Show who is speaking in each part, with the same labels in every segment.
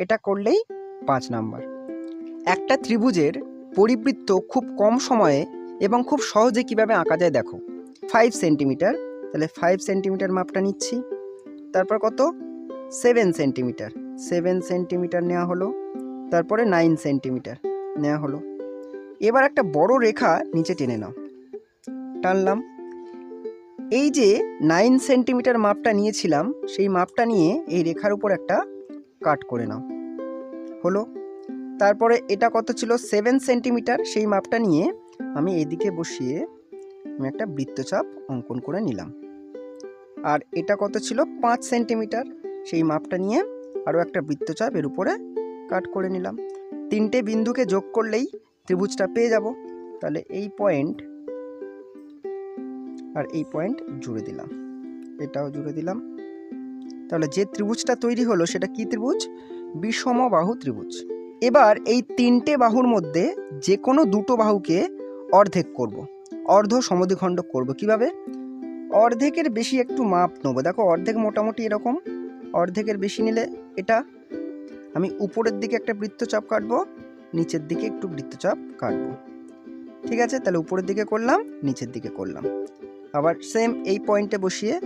Speaker 1: এটা করলেই পাঁচ নাম্বার। একটা ত্রিভুজের পরিবৃত্ত খুব কম সময়ে এবং খুব সহজে কীভাবে আঁকা যায় দেখো। ফাইভ সেন্টিমিটার তাহলে ফাইভ সেন্টিমিটার মাপটা নিচ্ছি। তারপর কত? সেভেন সেন্টিমিটার সেভেন সেন্টিমিটার নেওয়া হলো। তারপরে নাইন সেন্টিমিটার নেওয়া হলো। এবার একটা বড় রেখা নিচে টেনে নাও। টানলাম। এই যে নাইন সেন্টিমিটার মাপটা নিয়েছিলাম, সেই মাপটা নিয়ে এই রেখার উপর একটা কাট করে নাও। হলো? তারপরে এটা কত ছিল? সেভেন সেন্টিমিটার সেই মাপটা নিয়ে আমি এদিকে বসিয়ে আমি একটা বৃত্তচাপ অঙ্কন করে নিলাম। আর এটা কত ছিল? পাঁচ সেন্টিমিটার সেই মাপটা নিয়ে আরও একটা বৃত্তচাপ এর উপরে কাট করে নিলাম। তিনটে বিন্দুকে যোগ করলেই ত্রিভুজটা পেয়ে যাব। তাহলে এই পয়েন্ট আর এই পয়েন্ট জুড়ে দিলাম। এটাও জুড়ে দিলাম। তাহলে যে ত্রিভুজটা তৈরি হলো সেটা কি ত্রিভুজ? বিষমবাহু ত্রিভুজ। এবার এই তিনটে বাহুর মধ্যে যে কোনো দুটো বাহুকে অর্ধেক করব। অর্ধ সমদ্বিখণ্ড করব কীভাবে? অর্ধেকের বেশি একটু মাপ নেব। দেখো, অর্ধেক মোটামুটি এরকম। অর্ধেকের বেশি নিলে এটা। আমি উপরের দিকে একটা বৃত্তচাপ কাটবো, নিচের দিকে একটু বৃত্তচাপ কাটবো। ঠিক আছে? তাহলে উপরের দিকে করলাম, নিচের দিকে করলাম। আবার সেম এই পয়েন্টে বসিয়ে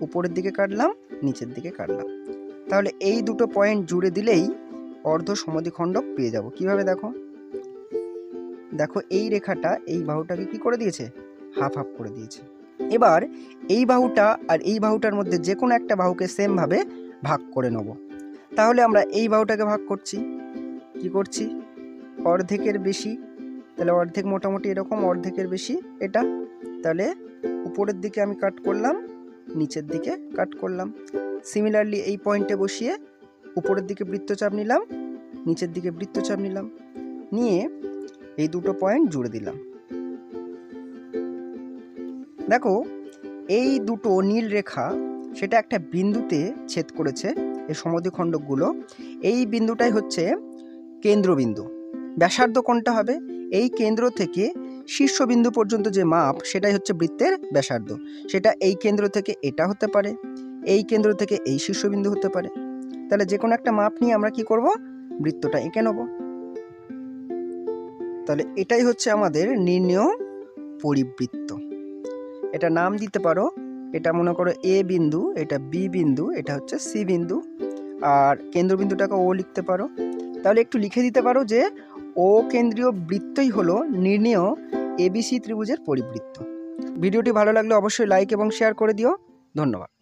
Speaker 1: উপরের দিকে কাটলাম। নিচের দিকে কাটলাম। তাহলে এই দুটো পয়েন্ট জুড়ে দিলেই অর্ধ সমদ্বিখণ্ড পেয়ে যাব। কীভাবে দেখো? দেখো এই রেখাটা এই বাহুটাকে কি করে দিয়েছে? হাফ হাফ করে দিয়েছে। এবার এই বাহুটা আর এই বাহুটার মধ্যে যে কোনো একটা বাহুকে সেমভাবে ভাগ করে নেব। তাহলে আমরা এই বাহুটাকে ভাগ করছি। কি করছি? অর্ধেকের বেশি। তাহলে অর্ধেক মোটামুটি এরকম, অর্ধেকের বেশি এটা। তাহলে উপরের দিকে আমি কাট করলাম। নিচের দিকে কাট করলাম। সিমিলারলি এই পয়েন্টে বসিয়ে উপরের দিকে বৃত্তচাপ নিলাম, নিচের দিকে বৃত্তচাপ নিলাম, নিয়ে এই দুটো পয়েন্ট জুড়ে দিলাম। দেখো, এই দুটো নীল রেখা সেটা একটা বিন্দুতে ছেদ করেছে এই সমদ্বিখণ্ডকগুলো এই বিন্দুটাই হচ্ছে কেন্দ্রবিন্দু। ব্যাসার্ধ কোনটা হবে? এই কেন্দ্র থেকে শীর্ষবিন্দু পর্যন্ত যে মাপ, সেটাই হচ্ছে বৃত্তের ব্যাসার্ধ। সেটা এই কেন্দ্র থেকে এটা হতে পারে, এই কেন্দ্র থেকে এই শীর্ষবিন্দু হতে পারে। তাহলে যে কোনো একটা মাপ নিয়ে আমরা কি করব? বৃত্তটা এঁকে নেব। তাহলে এটাই হচ্ছে আমাদের নির্ণেয় পরিবৃত্ত। এটা নাম দিতে পারো, এটা মনে করো এ বিন্দু, এটা বি বিন্দু, এটা হচ্ছে সি বিন্দু। আর কেন্দ্রবিন্দুটাকে ও লিখতে পারো। তাহলে একটু লিখে দিতে পারো যে ও কেন্দ্রীয় বৃত্তই হলো নির্ণেয় এবিসি ত্রিভুজের পরিবৃত্ত। ভিডিওটি ভালো লাগলে অবশ্যই লাইক এবং শেয়ার করে দিও। ধন্যবাদ।